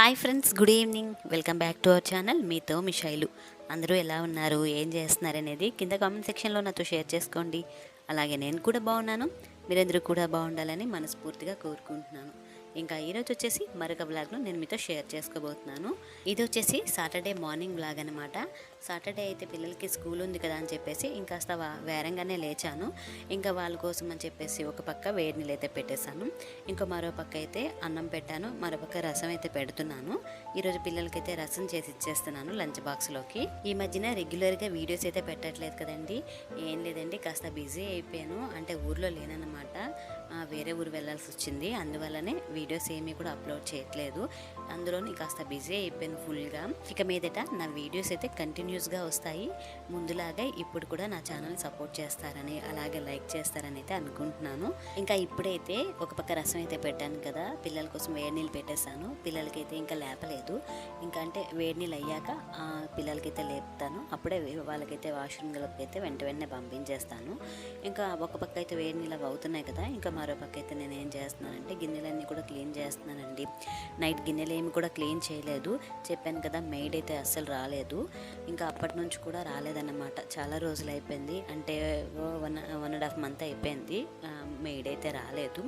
Hi friends good evening. Welcome back to our channel. మీతో మీ అందరూ ఎలా ఉన్నారు? ఏం చేస్తున్నారు అనేది కింద కామెంట్ సెక్షన్లో నాతో షేర్ చేసుకోండి. అలాగే నేను కూడా బాగున్నాను. మీరందరూ కూడా బాగుండాలని మనస్ఫూర్తిగా కోరుకుంటున్నాను. ఇంకా ఈరోజు వచ్చేసి మరొక బ్లాగ్ను నేను మీతో షేర్ చేసుకోబోతున్నాను. ఇది వచ్చేసి సాటర్డే మార్నింగ్ బ్లాగ్ అనమాట సాటర్డే అయితే పిల్లలకి స్కూల్ ఉంది కదా అని చెప్పేసి ఇంకాస్త వా- వేరంగానే లేచాను. ఇంకా వాళ్ళ కోసం అని చెప్పేసి ఒక పక్క వేడి నీళ్ళు అయితే పెట్టేశాను. ఇంకో మరో పక్క అయితే అన్నం పెట్టాను. మరో పక్క రసం అయితే పెడుతున్నాను. ఈరోజు పిల్లలకైతే రసం చేసి ఇచ్చేస్తున్నాను లంచ్ బాక్స్లోకి ఈ మధ్యన రెగ్యులర్గా వీడియోస్ అయితే పెట్టట్లేదు కదండి. ఏం లేదండి కాస్త బిజీ అయిపోయాను. అంటే ఊర్లో లేనన్నమాట. వేరే ఊరు వెళ్ళాల్సి వచ్చింది. అందువల్లనే వీడియోస్ ఏమీ కూడా అప్లోడ్ చేయట్లేదు. అందులోని కాస్త బిజీ అయిపోయాను ఫుల్గా. ఇక మీదట నా వీడియోస్ అయితే కంటిన్యూస్గా వస్తాయి. ముందులాగా ఇప్పుడు కూడా నా ఛానల్ సపోర్ట్ చేస్తారని అలాగే లైక్ చేస్తారని అయితే అనుకుంటున్నాను. ఇంకా ఇప్పుడైతే ఒక పక్క రసం అయితే పెట్టాను కదా పిల్లల కోసం వేడి నీళ్ళు పెట్టేశాను. పిల్లలకైతే ఇంకా లేపలేదు. ఇంకా అంటే వేడి నీళ్ళు అయ్యాక పిల్లలకైతే లేపుతాను. అప్పుడే వాళ్ళకైతే వాష్రూమ్లోకి అయితే వెంట వెంటనే పంపించేస్తాను. ఇంకా ఒక పక్క అయితే వేడి నీళ్ళు అవి అవుతున్నాయి కదా ఇంకా మరో పక్క అయితే నేను ఏం చేస్తున్నానంటే గిన్నెలన్నీ కూడా క్లీన్ చేస్తున్నానండి. నైట్ గిన్నెలు ఏమి కూడా క్లీన్ చేయలేదు. చెప్పాను కదా మెయిడ్ అయితే అస్సలు రాలేదు. ఇంకా అప్పటి నుంచి కూడా రాలేదన్నమాట. చాలా రోజులు అయిపోయింది. అంటే one one and half month అయిపోయింది. మెయిడ్ అయితే రాలేదు.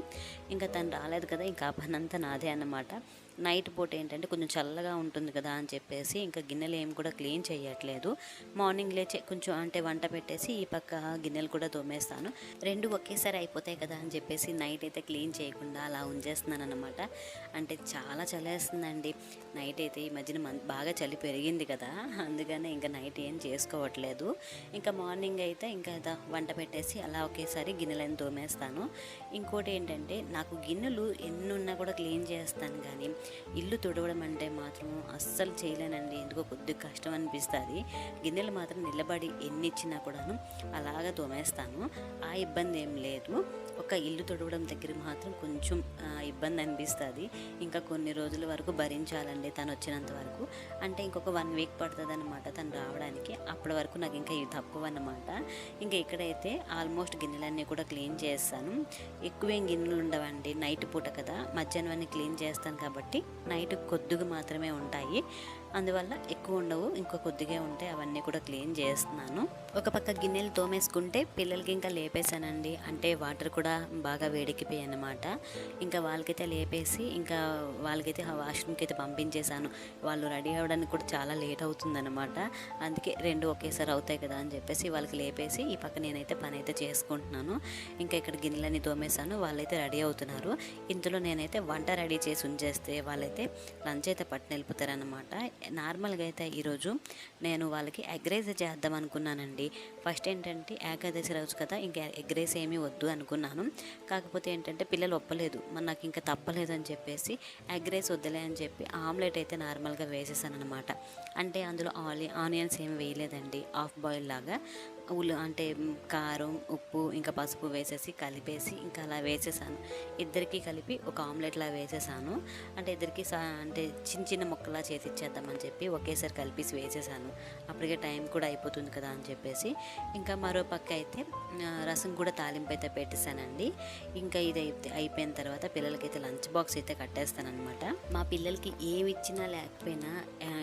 ఇంకా తను రాలేదు కదా ఇంకా ఆ పని అంతా నాదే అన్నమాట. నైట్ పూట ఏంటంటే కొంచెం చల్లగా ఉంటుంది కదా అని చెప్పేసి ఇంకా గిన్నెలు ఏం కూడా క్లీన్ చేయట్లేదు మార్నింగ్ లేచి కొంచెం అంటే వంట పెట్టేసి ఈ పక్క గిన్నెలు కూడా తోమేస్తాను. రెండు ఒకేసారి అయిపోతాయి కదా అని చెప్పేసి నైట్ అయితే క్లీన్ చేయకుండా అలా ఉంచేస్తున్నాను అనమాట అంటే చాలా చలేస్తుందండి నైట్ అయితే ఈ మధ్యన బాగా చలి పెరిగింది కదా అందుకనే ఇంకా నైట్ ఏం చేసుకోవట్లేదు. ఇంకా మార్నింగ్ అయితే ఇంకా వంట పెట్టేసి అలా ఒకేసారి గిన్నెలను తోమేస్తాను. ఇంకోటి ఏంటంటే నాకు గిన్నెలు ఎన్ని ఉన్నా కూడా క్లీన్ చేస్తాను కానీ ఇల్లు తుడవడం అంటే మాత్రం అస్సలు చేయలేనండి. ఎందుకో కొద్దిగా కష్టం అనిపిస్తుంది. గిన్నెలు మాత్రం నిలబడి ఎన్ని ఇచ్చినా కూడాను అలాగా తోమేస్తాను. ఆ ఇబ్బంది ఏం లేదు. ఒక ఇల్లు తుడవడం దగ్గర మాత్రం కొంచెం ఇబ్బంది అనిపిస్తుంది. ఇంకా కొన్ని రోజుల వరకు భరించాలండి తను వచ్చినంత వరకు. అంటే ఇంకొక వన్ వీక్ పడుతుంది అనమాట తను రావడానికి. అప్పటి వరకు నాకు ఇంకా ఇది తప్పవు ఇంకా ఇక్కడైతే ఆల్మోస్ట్ గిన్నెలన్నీ కూడా క్లీన్ చేస్తాను. ఎక్కువేం గిన్నెలు ఉండవండి నైట్ పూట కదా. మధ్యాహ్నం అన్ని క్లీన్ చేస్తాను కాబట్టి నైట్ కొద్దిగా మాత్రమే ఉంటాయి. అందువల్ల ఎక్కువ ఉండవు ఇంకో కొద్దిగా ఉంటాయి అవన్నీ కూడా క్లీన్ చేస్తున్నాను. ఒక పక్క గిన్నెలు తోమేసుకుంటే పిల్లలకి ఇంకా లేపేశానండి. అంటే వాటర్ కూడా బాగా వేడెక్కిపోయాయి అన్నమాట ఇంకా వాళ్ళకైతే లేపేసి ఇంకా వాళ్ళకైతే వాష్రూమ్కి అయితే పంపించేశాను. వాళ్ళు రెడీ అవ్వడానికి కూడా చాలా లేట్ అవుతుందన్నమాట. అందుకే రెండు ఒకేసారి అవుతాయి కదా అని చెప్పేసి వాళ్ళకి లేపేసి ఈ పక్క నేనైతే పని అయితే చేసుకుంటున్నాను. ఇంకా ఇక్కడ గిన్నెలన్నీ తోమేశాను. వాళ్ళైతే రెడీ అవుతున్నారు. ఇందులో నేనైతే వంట రెడీ చేసి ఉంచేస్తే వాళ్ళైతే లంచ్ అయితే పట్టున వెళ్ళిపోతారనమాట నార్మల్గా అయితే ఈరోజు నేను వాళ్ళకి ఎగ్ రైస్ చేద్దాం అనుకున్నానండి. ఫస్ట్ ఏంటంటే ఏకాదశి రోజు కదా ఇంకా ఎగ్ రైస్ ఏమీ వద్దు అనుకున్నాను. కాకపోతే ఏంటంటే పిల్లలు ఒప్పలేదు. మరి నాకు ఇంకా తప్పలేదు అని చెప్పేసి ఎగ్ రైస్ వద్దులే అని చెప్పి ఆమ్లెట్ అయితే నార్మల్గా వేసేసాను అనమాట అంటే అందులో ఆలి ఆనియన్స్ ఏమి వేయలేదండి. హాఫ్ బాయిల్ లాగా. ఉల్లి అంటే కారం ఉప్పు ఇంకా పసుపు వేసేసి కలిపేసి ఇంకా అలా వేసేసాను. ఇద్దరికి కలిపి ఒక ఆమ్లెట్లా వేసేసాను. అంటే ఇద్దరికి సా అంటే చిన్న చిన్న ముక్కలా చేసి ఇచ్చేద్దామని చెప్పి ఒకేసారి కలిపేసి వేసేసాను. అప్పటికే టైం కూడా అయిపోతుంది కదా అని చెప్పేసి. ఇంకా మరో పక్క అయితే రసం కూడా తాలింపు అయితే పెట్టేశానండి ఇంకా ఇది అయితే అయిపోయిన తర్వాత పిల్లలకైతే లంచ్ బాక్స్ అయితే కట్టేస్తానమాట మా పిల్లలకి ఏమి ఇచ్చినా లేకపోయినా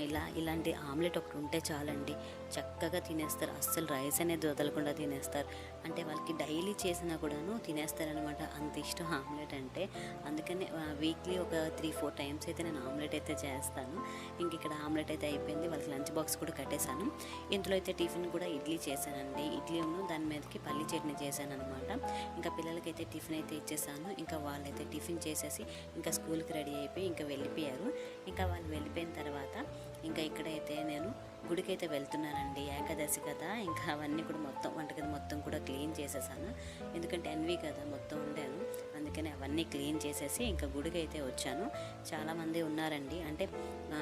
ఇలా ఇలాంటి ఆమ్లెట్ ఒకటి ఉంటే చాలండి. చక్కగా తినేస్తారు. అస్సలు రైస్ అనేది వదలకుండా తినేస్తారు. అంటే వాళ్ళకి డైలీ చేసినా కూడాను తినేస్తారనమాట అంత ఇష్టం ఆమ్లెట్ అంటే. అందుకని వీక్లీ ఒక త్రీ ఫోర్ టైమ్స్ అయితే నేను ఆమ్లెట్ అయితే చేస్తాను. ఇంక ఇక్కడ ఆమ్లెట్ అయితే అయిపోయింది. వాళ్ళకి లంచ్ బాక్స్ కూడా కట్టేశాను. ఇందులో అయితే టిఫిన్ కూడా ఇడ్లీ చేశానండి. ఇడ్లీ ఉన్న దాని మీదకి పల్లి చట్నీ చేశాను అనమాట ఇంకా పిల్లలకైతే టిఫిన్ అయితే ఇచ్చేసాను ఇంకా వాళ్ళైతే టిఫిన్ చేసేసి ఇంకా స్కూల్కి రెడీ అయిపోయి ఇంకా వెళ్ళిపోయారు. ఇంకా వాళ్ళు వెళ్ళిపోయిన తర్వాత ఇంకా ఇక్కడైతే నేను గుడికైతే వెళ్తున్నానండి ఏకాదశి కదా ఇంకా అవన్నీ కూడా మొత్తం వంటగది మొత్తం కూడా క్లీన్ చేసేసాను. ఎందుకంటే ఎన్వి కదా మొత్తం ఉండాను అందుకని అవన్నీ క్లీన్ చేసేసి ఇంకా గుడికి అయితే వచ్చాను. చాలామంది ఉన్నారండి. అంటే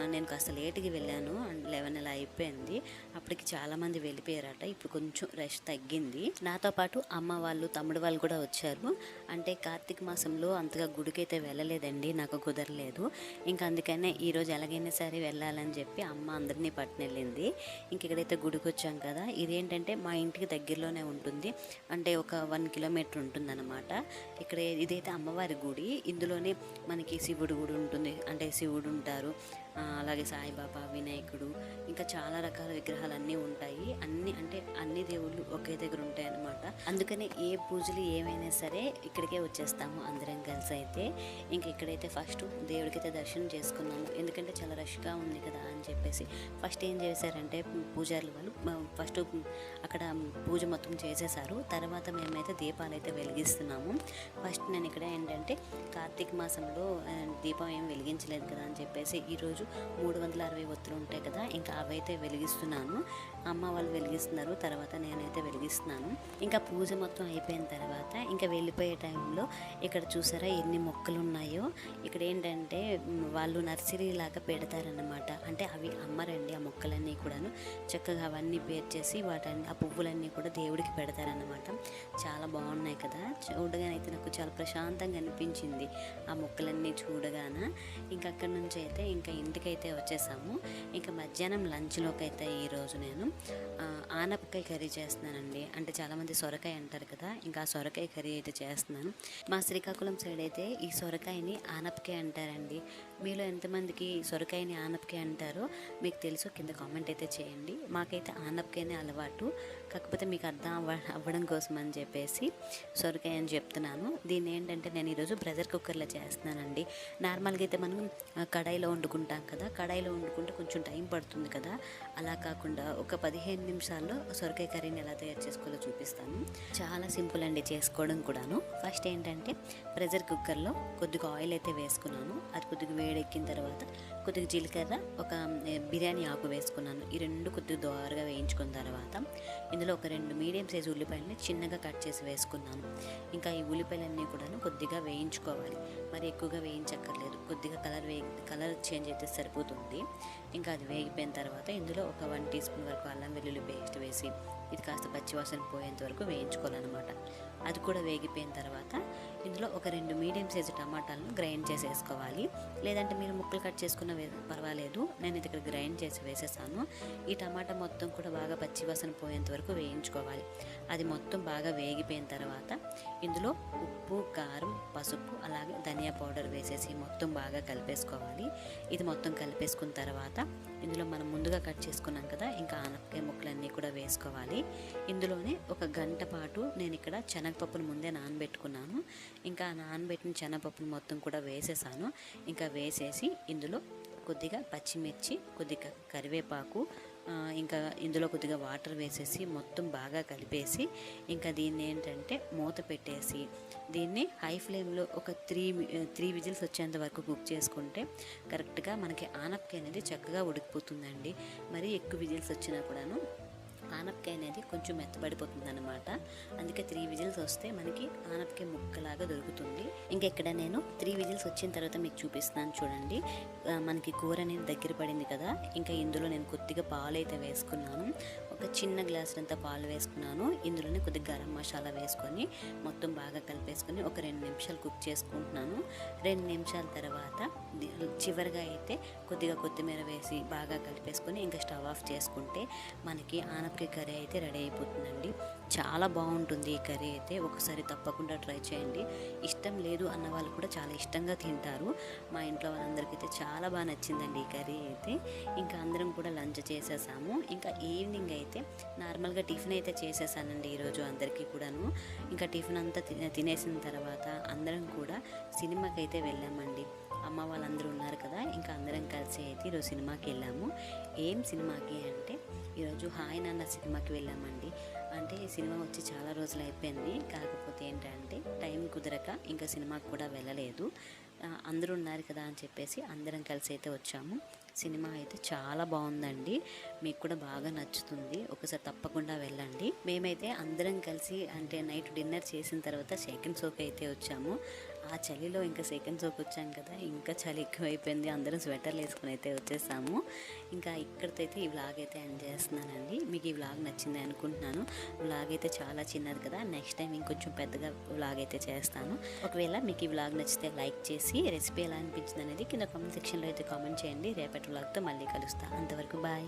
నేను కాస్త లేట్కి వెళ్ళాను. లెవెన్ అలా అయిపోయింది. అప్పటికి చాలామంది వెళ్ళిపోయారట. ఇప్పుడు కొంచెం రష్ తగ్గింది. నాతో పాటు అమ్మ వాళ్ళు తమ్ముడు వాళ్ళు కూడా వచ్చారు. అంటే కార్తీక మాసంలో అంతగా గుడికి అయితే వెళ్ళలేదండి. నాకు కుదరలేదు. ఇంకా అందుకనే ఈరోజు ఎలాగైనా సరే వెళ్ళాలని చెప్పి అమ్మ అందరినీ పట్టున వెళ్ళింది ఇంక ఇక్కడైతే గుడికి వచ్చాం కదా ఇదేంటంటే మా ఇంటికి దగ్గరలోనే ఉంటుంది. అంటే ఒక వన్ కిలోమీటర్ ఉంటుందన్నమాట. ఇక్కడ ఇదైతే అమ్మవారి గుడి. ఇందులోనే మనకి శివుడు గుడి ఉంటుంది. అంటే శివుడు ఉంటారు. అలాగే సాయిబాబా వినాయకుడు ఇంకా చాలా రకాల విగ్రహాలు అన్నీ ఉంటాయి. అన్ని అంటే అన్ని దేవుళ్ళు ఒకే దగ్గర ఉంటాయి అన్నమాట అందుకనే ఏ పూజలు ఏమైనా సరే ఇక్కడికే వచ్చేస్తాము అందరం కలిసి అయితే. ఇంకా ఇక్కడైతే ఫస్ట్ దేవుడికైతే దర్శనం చేసుకున్నాము ఎందుకంటే చాలా రష్గా ఉంది కదా అని చెప్పేసి ఫస్ట్ ఏం చేశారంటే పూజారులు వాళ్ళు ఫస్ట్ అక్కడ పూజ మొత్తం చేసేసారు తర్వాత మేమైతే దీపాలు అయితే వెలిగిస్తున్నాము. ఫస్ట్ నేను ఇక్కడ ఏంటంటే కార్తీక మాసంలో దీపం ఏం వెలిగించలేదు కదా అని చెప్పేసి ఈరోజు మూడు వందల అరవై ఒత్తులు ఉంటాయి కదా ఇంకా అవైతే వెలిగిస్తున్నాను. అమ్మ వాళ్ళు వెలిగిస్తున్నారు తర్వాత నేనైతే వెలిగిస్తున్నాను. ఇంకా పూజ మొత్తం అయిపోయిన తర్వాత ఇంకా వెళ్ళిపోయే టైంలో ఇక్కడ చూసారా ఎన్ని మొక్కలు ఉన్నాయో ఇక్కడ ఏంటంటే వాళ్ళు నర్సరీ లాగా పెడతారన్నమాట. అంటే అవి అమ్మరండి ఆ మొక్కలన్నీ కూడాను. చక్కగా అవన్నీ పేర్చేసి వాటన్ని ఆ పువ్వులన్నీ కూడా దేవుడికి పెడతారన్నమాట. చాలా బాగున్నాయి కదా. చూడగానైతే నాకు చాలా ప్రశాంతంగా అనిపించింది ఆ మొక్కలన్నీ చూడగాన. ఇంకా అక్కడి నుంచి అయితే ఇంకా ఇంటికైతే వచ్చేసాము. ఇంకా మధ్యాహ్నం లంచ్లోకి అయితే ఈరోజు నేను ఆనపకాయ కర్రీ చేస్తున్నానండి. అంటే చాలామంది సొరకాయ అంటారు కదా ఇంకా ఆ సొరకాయ కర్రీ అయితే చేస్తున్నాను. మా శ్రీకాకుళం సైడ్ అయితే ఈ సొరకాయని ఆనపకాయ అంటారండి. మీలో ఎంతమందికి సొరకాయని ఆనపకాయ అంటారో మీకు తెలుసు కింద కామెంట్ అయితే చేయండి. మాకైతే ఆనపకాయనే అలవాటు. కాకపోతే మీకు అర్థం అవ్వ అవ్వడం కోసం అని చెప్పేసి సొరకాయ అని చెప్తున్నాను. దీన్ని ఏంటంటే నేను ఈరోజు ప్రెషర్ కుక్కర్లో చేస్తున్నానండి. నార్మల్గా అయితే మనం కడాయిలో వండుకుంటాం కదా కడాయిలో వండుకుంటే కొంచెం టైం పడుతుంది కదా. అలా కాకుండా ఒక పదిహేను నిమిషాల్లో సొరకాయ కర్రీని ఎలా తయారు చేసుకోవాలో చూపిస్తాను. చాలా సింపుల్ అండి చేసుకోవడం కూడాను. ఫస్ట్ ఏంటంటే ప్రెషర్ కుక్కర్లో కొద్దిగా ఆయిల్ అయితే వేసుకున్నాను. అది కొద్దిగా వేడెక్కిన తర్వాత కొద్దిగా జీలకర్ర ఒక బిర్యానీ ఆకు వేసుకున్నాను. ఈ రెండు కొద్దిగా దోరగా వేయించుకున్న తర్వాత ఇందులో ఒక రెండు మీడియం సైజు ఉల్లిపాయలని చిన్నగా కట్ చేసి వేసుకున్నాను. ఇంకా ఈ ఉల్లిపాయలన్నీ కూడా కొద్దిగా వేయించుకోవాలి. మరి ఎక్కువగా వేయించక్కర్లేదు. కొద్దిగా కలర్ వేగి కలర్ చేంజ్ అయితే సరిపోతుంది. ఇంకా అది వేగిపోయిన తర్వాత ఇందులో ఒక వన్ టీ స్పూన్ వరకు అల్లం వెల్లుల్లి పేస్ట్ వేసి ఇది కాస్త పచ్చివాసన పోయేంత వరకు వేయించుకోవాలన్నమాట. అది కూడా వేగిపోయిన తర్వాత ఇందులో ఒక రెండు మీడియం సైజు టమాటాలను గ్రైండ్ చేసి వేసుకోవాలి లేదంటే మీరు ముక్కలు కట్ చేసుకున్న పర్వాలేదు. నేను ఇది ఇక్కడ గ్రైండ్ చేసి వేసేసాను. ఈ టమాటా మొత్తం కూడా బాగా పచ్చివాసన పోయేంత వరకు వేయించుకోవాలి. అది మొత్తం బాగా వేగిపోయిన తర్వాత ఇందులో ఉప్పు కారం పసుపు అలాగే ధనియా పౌడర్ వేసేసి మొత్తం బాగా కలిపేసుకోవాలి. ఇది మొత్తం కలిపేసుకున్న తర్వాత ఇందులో మనం ముందుగా కట్ చేసుకున్నాం కదా ఇంకా ఆనపకాయ ముక్కలన్నీ కూడా వేసుకోవాలి. ఇందులోనే ఒక గంట పాటు నేను ఇక్కడ శనగపప్పును ముందే నానబెట్టుకున్నాను. ఇంకా నానబెట్టిన శనగపప్పును మొత్తం కూడా వేసేసాను. ఇంకా వేసేసి ఇందులో కొద్దిగా పచ్చిమిర్చి కొద్దిగా కరివేపాకు ఇంకా ఇందులో కొద్దిగా వాటర్ వేసేసి మొత్తం బాగా కలిపేసి ఇంకా దీన్ని ఏంటంటే మూత పెట్టేసి దీన్ని హై ఫ్లేమ్లో ఒక త్రీ త్రీ విజిల్స్ వచ్చేంత వరకు కుక్ చేసుకుంటే కరెక్ట్గా మనకి ఆనపకాయ అనేది చక్కగా ఉడికిపోతుందండి. మరి ఎక్కువ విజిల్స్ వచ్చినా కూడాను ఆనపకాయ అనేది కొంచెం మెత్తబడిపోతుంది అనమాట అందుకే త్రీ విజిల్స్ వస్తే మనకి ఆనపకాయ ముక్కలాగా దొరుకుతుంది. ఇంకా ఇక్కడ నేను త్రీ విజిల్స్ వచ్చిన తర్వాత మీకు చూపిస్తున్నాను చూడండి. మనకి కూర అనేది దగ్గర పడింది కదా ఇంకా ఇందులో నేను కొద్దిగా పాలు అయితే వేసుకున్నాను. ఒక చిన్న గ్లాసులంతా పాలు వేసుకున్నాను. ఇందులోనే కొద్దిగా గరం మసాలా వేసుకొని మొత్తం బాగా కలిపేసుకొని ఒక రెండు నిమిషాలు కుక్ చేసుకుంటున్నాను. రెండు నిమిషాల తర్వాత చివరిగా అయితే కొద్దిగా కొత్తిమీర వేసి బాగా కలిపేసుకొని ఇంకా స్టవ్ ఆఫ్ చేసుకుంటే మనకి ఆనపకాయ కర్రీ అయితే రెడీ అయిపోతుందండి. చాలా బాగుంటుంది ఈ కర్రీ అయితే. ఒకసారి తప్పకుండా ట్రై చేయండి. ఇష్టం లేదు అన్న వాళ్ళు కూడా చాలా ఇష్టంగా తింటారు. మా ఇంట్లో వాళ్ళందరికీ అయితే చాలా చాలా బాగా నచ్చిందండి ఈ కర్రీ అయితే. ఇంకా అందరం కూడా లంచ్ చేసేసాము. ఇంకా ఈవినింగ్ అయితే నార్మల్గా టిఫిన్ అయితే చేసేసానండి ఈరోజు అందరికీ కూడాను. ఇంకా టిఫిన్ అంతా తినే- తినేసిన తర్వాత అందరం కూడా సినిమాకి అయితే వెళ్ళామండి. అమ్మ వాళ్ళందరూ ఉన్నారు కదా ఇంకా అందరం కలిసి అయితే ఈరోజు సినిమాకి వెళ్ళాము. ఏం సినిమాకి అంటే ఈరోజు హాయ్ నాన్న సినిమాకి వెళ్ళామండి. అంటే ఈ సినిమా వచ్చి చాలా రోజులు అయిపోయింది. కాకపోతే ఏంటంటే టైం కుదరక ఇంకా సినిమాకి కూడా వెళ్ళలేదు. అందరూ ఉన్నారు కదా అని చెప్పేసి అందరం కలిసి అయితే వచ్చాము. సినిమా అయితే చాలా బాగుందండి. మీకు కూడా బాగా నచ్చుతుంది. ఒకసారి తప్పకుండా వెళ్ళండి. మేమైతే అందరం కలిసి అంటే నైట్ డిన్నర్ చేసిన తర్వాత సెకండ్ షోకి అయితే వచ్చాము. ఆ చలిలో ఇంకా సెకండ్ షోకి వచ్చాం కదా ఇంకా చలి ఎక్కువైపోయింది. అందరం స్వెటర్లు వేసుకుని అయితే వచ్చేసాము. ఇంకా ఇక్కడితో అయితే ఈ వ్లాగ్ అయితే ఎండ్ చేస్తున్నానండి. మీకు ఈ వ్లాగ్ నచ్చింది అనుకుంటున్నాను. వ్లాగ్ అయితే చాలా చిన్నది కదా నెక్స్ట్ టైం ఇంకొంచెం పెద్దగా వ్లాగ్ అయితే చేస్తాను. ఒకవేళ మీకు ఈ వ్లాగ్ నచ్చితే లైక్ చేసి రెసిపీ ఎలా అనిపించింది అనేది కింద కామెంట్ సెక్షన్లో అయితే కామెంట్ చేయండి. రేపటి వ్లాగ్తో మళ్ళీ కలుస్తాను అంతవరకు బాయ్